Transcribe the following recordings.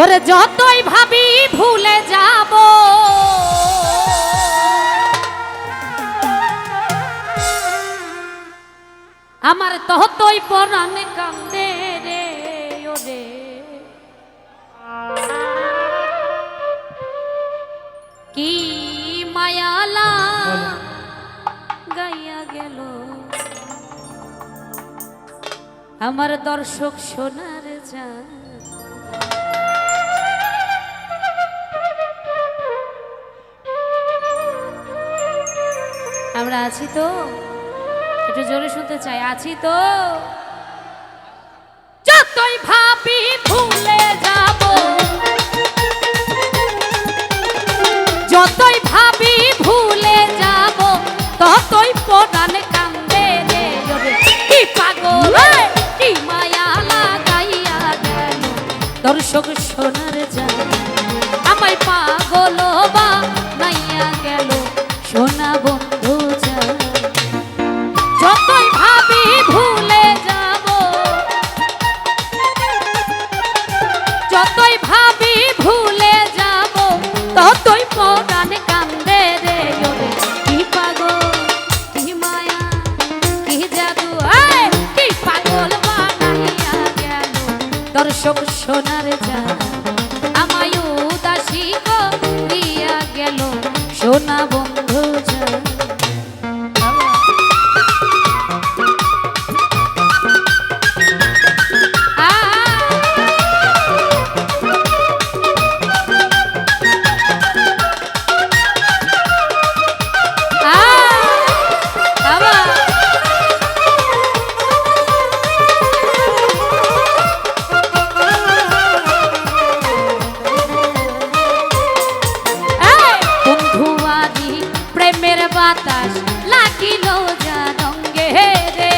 ওরে যতই ভাবি ভুলে যাব। আমার ততই পরাণে কান্দে রে, ওরে। কি মায়ালা গাইয়া গেল। আমার দর্শক সোনার যা আমরা আছি তো? একটু জোরে শুনতে চাই, আছি তো? যতই ভাবি ভুলে যাব। যতই ভাবি ভুলে যাব, ততই পরাণ কান্দে রে কি পাগল কি মায়া লাগাইয়া দর্শক প্রেমের বাতাস লাগিল জানঙ্গে রে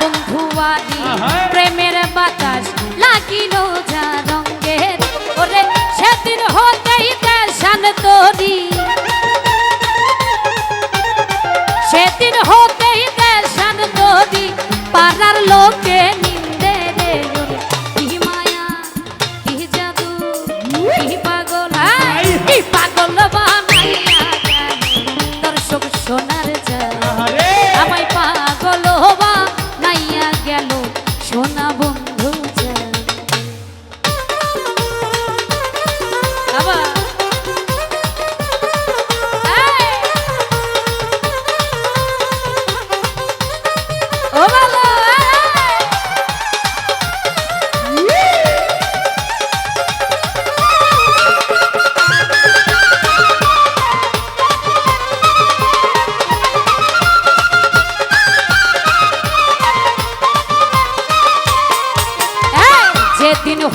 বন্ধুয়ারি। প্রেমের বাতাস লাগিল যা রঙ্গে ওরে সেদিন হতেই দেশান তোরি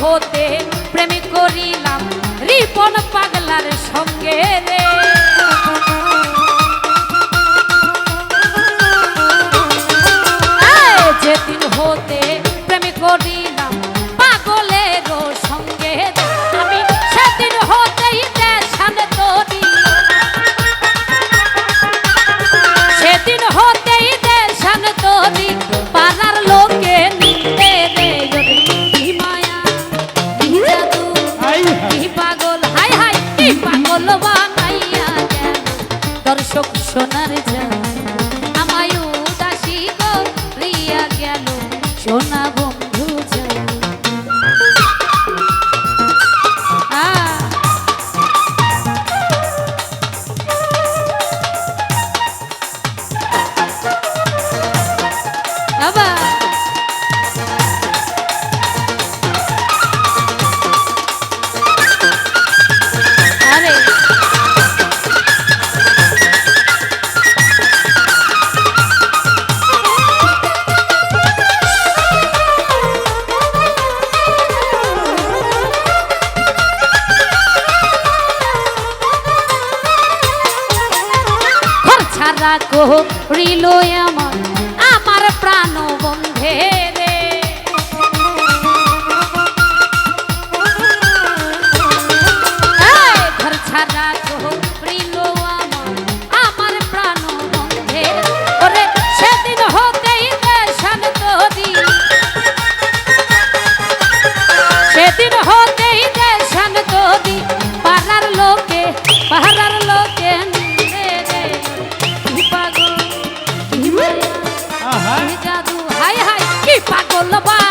হতে দর্শক সোনার জান আমায় উদাসী করিয়া গেল সোনা বন্ধু বাবা। আরে। করিল আমার আমার বলবা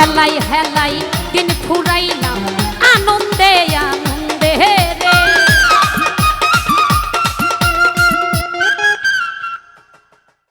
হেলাই হেলাই দিন ফুরাইলাম আনন্দে